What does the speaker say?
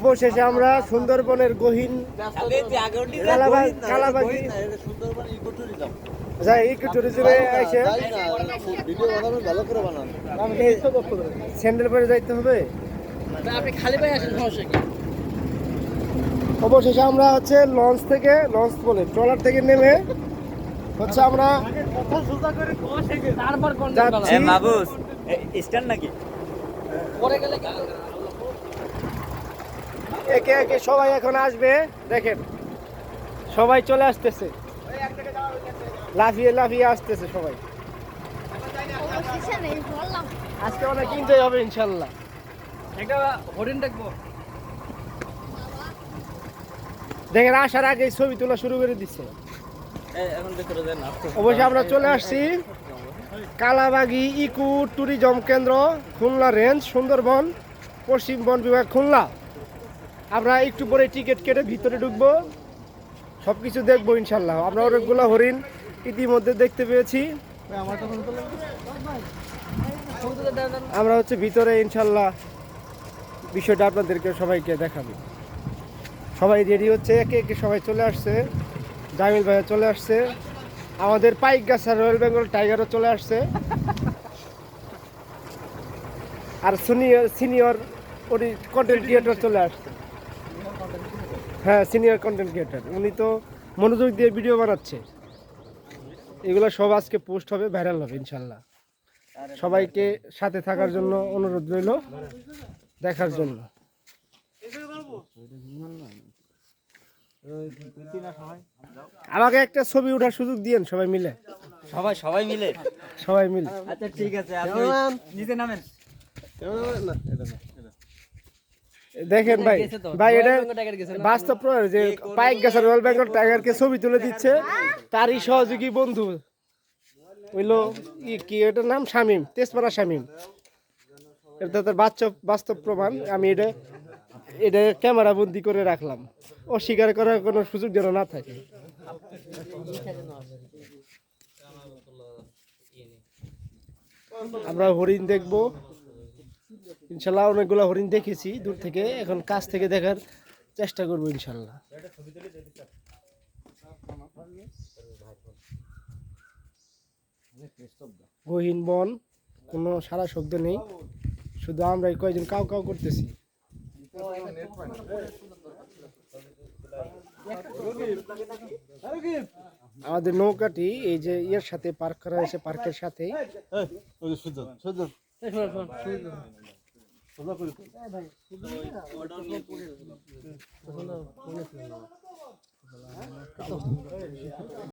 অবশেষে আমরা সুন্দরবনের গহীন কালাবাগি যাই ইকো ট্যুরিজমে এসে। স্যান্ডেল পরে যাইতে হবে। আপনি খালি পায়ে আসেন সমস্যা কি অবশেষে আমরা হচ্ছে লঞ্চ থেকে লঞ্চ বলে ট্রলার থেকে নেমে হচ্ছে আমরা যাচ্ছি। স্ট্যান্ড নাকি? পরে গেলে? একে একে সবাই এখন আসবে দেখেন। সবাই চলে আসতেছে। লাফিয়ে লাফিয়ে আসতেছে সবাই। আজকে অনেক এনজয় হবে ইনশাল্লাহ। একটা হরিণ দেখব। দেখেন আসার আগে ছবি তোলা শুরু করে দিচ্ছে। অবশ্যই আমরা চলে আসছি। কালাবাগি ইকো ট্যুরিজম কেন্দ্র খুলনা রেঞ্জ সুন্দরবন পশ্চিম বন বিভাগ খুলনা। আমরা একটু পরে টিকিট কেটে ভিতরে ঢুকবো। সব কিছু দেখব ইনশাল্লাহ। আমরা অনেকগুলো হরিণ ইতিমধ্যে দেখতে পেয়েছি। আমরা হচ্ছে ভিতরে ইনশাল্লাহ বিষয়টা আপনাদেরকে সবাইকে দেখাবো। সবাই রেডি হচ্ছে, একে একে সবাই চলে আসছে। জামিল ভাইয়া চলে আসছে। আমাদের পাইক গাছা রয়্যাল বেঙ্গল টাইগারও চলে আসছে। আর সিনিয়র সিনিয়র উনি কন্টেন্ট ক্রিয়েটর চলে আসছে। হ্যাঁ সিনিয়র কন্টেন্ট ক্রিয়েটর উনি তো মনোযোগ দিয়ে ভিডিও বানাচ্ছে। এগুলো সব আজকে পোস্ট হবে ভাইরাল হবে ইনশাল্লাহ। সবাইকে সাথে থাকার জন্য অনুরোধ রইল দেখার জন্য। আমাকে একটা ছবি ওঠার সুযোগ দিয়েন সবাই মিলে। সবাই সবাই মিলে? সবাই মিলে। আচ্ছা ঠিক আছে আপনি নিচে নামেন। দেখেন ভাই ভাই এটা গেছে? বাস্তব যে পাইক গাছের রয়্যাল বেঙ্গল টাইগারকে ছবি তুলে দিচ্ছে তারই সহযোগী বন্ধু। হইল কি এটার নাম? শামিম তেজপাড়া শামিম। এটা তার বাস্তব বাস্তব প্রমাণ আমি এটা এটা ক্যামেরা বন্দি করে রাখলাম। অস্বীকার করার কোনো সুযোগ যেন না থাকে। আমরা হরিণ দেখব। ইনশাল্লাহ অনেকগুলো হরিণ দেখেছি দূর থেকে। এখন কাছ থেকে দেখার চেষ্টা করব ইনশাল্লাহ। গহীন বন কোনো সারা শব্দ নেই। শুধু আমরা কয়েকজন কাউ কাউ করতেছি। আমাদের নৌকাটি এই যে ইয়ের সাথে পার্ক করা হয়েছে পার্কের সাথেই। ওই সুজন সুজন এই শোনো, শোনো, শোনো। সোজা করে